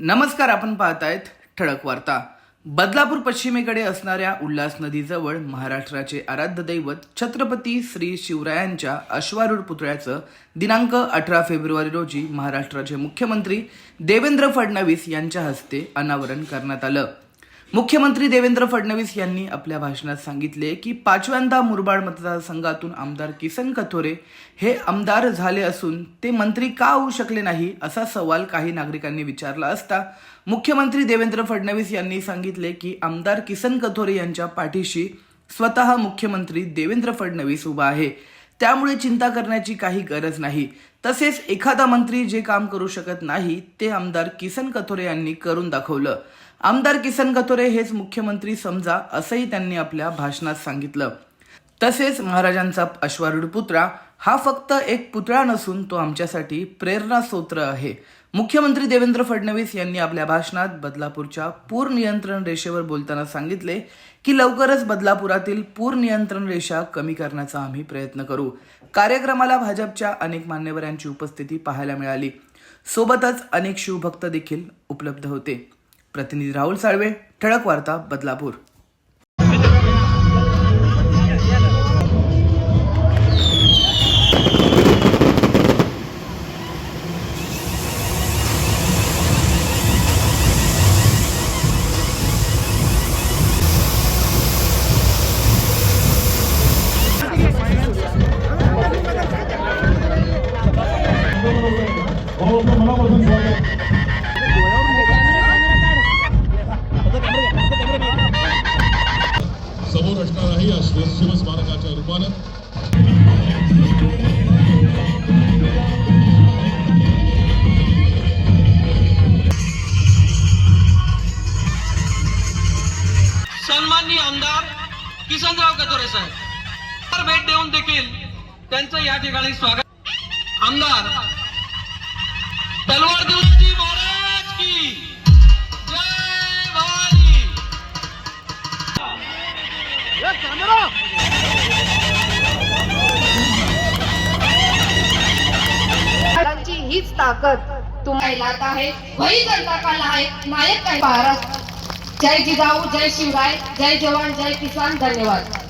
नमस्कार आपण पाहतायत ठळक वार्ता. बदलापूर पश्चिमेकडे असणाऱ्या उल्हास नदीजवळ महाराष्ट्राचे आराध्य दैवत छत्रपती श्री शिवरायांच्या अश्वारूढ पुतळ्याचं दिनांक अठरा फेब्रुवारी रोजी महाराष्ट्राचे मुख्यमंत्री देवेंद्र फडणवीस यांच्या हस्ते अनावरण करण्यात आलं. मुख्यमंत्री देवेंद्र फडणवीस यांनी आपल्या भाषणात सांगितले की पाचव्यांदा मुरबाड मतदारसंघातून आमदार किसन कथोरे हे आमदार झाले असून ते मंत्री का होऊ शकले नाही असा सवाल काही नागरिकांनी विचारला असता मुख्यमंत्री देवेंद्र फडणवीस यांनी सांगितले की आमदार किसन कथोरे यांच्या पाठीशी स्वतः मुख्यमंत्री देवेंद्र फडणवीस उभा आहे. त्यामुळे चिंता करण्याची काही गरज नाही. तसेच एखादा मंत्री जे काम करू शकत नाही ते आमदार किसन कथोरे यांनी करून दाखवलं. आमदार किसन कथोरे हेच मुख्यमंत्री समजा असंही त्यांनी आपल्या भाषणात सांगितलं. तसेच महाराजांचा अश्वारूढ पुतळा हा फक्त एक पुतळा नसून तो आमच्यासाठी प्रेरणास्रोत्र आहे. मुख्यमंत्री देवेंद्र फडणवीस यांनी आपल्या भाषणात बदलापूरच्या पूर नियंत्रण रेषेवर बोलताना सांगितले की लवकरच बदलापुरातील पूर नियंत्रण रेषा कमी करण्याचा आम्ही प्रयत्न करू. कार्यक्रमाला भाजपच्या अनेक मान्यवरांची उपस्थिती पाहायला मिळाली. सोबतच अनेक शिवभक्त देखील उपलब्ध होते. प्रतिनिधी राहुल साळवे ठळक वार्ता बदलापूर. समोर असणार आहे या रूपानं. सन्माननीय आमदार किसनराव कचोरे साहेब. तर भेट देऊन देखील त्यांचं या ठिकाणी स्वागत. आमदार तलवार देवजी महाराज की जय भवानी हीच ताकद तुम्हाला आहे. वही जनता काल आहे नायक काय महाराज जय जिजाऊ जय शिवराय जय जवान जय किसान धन्यवाद.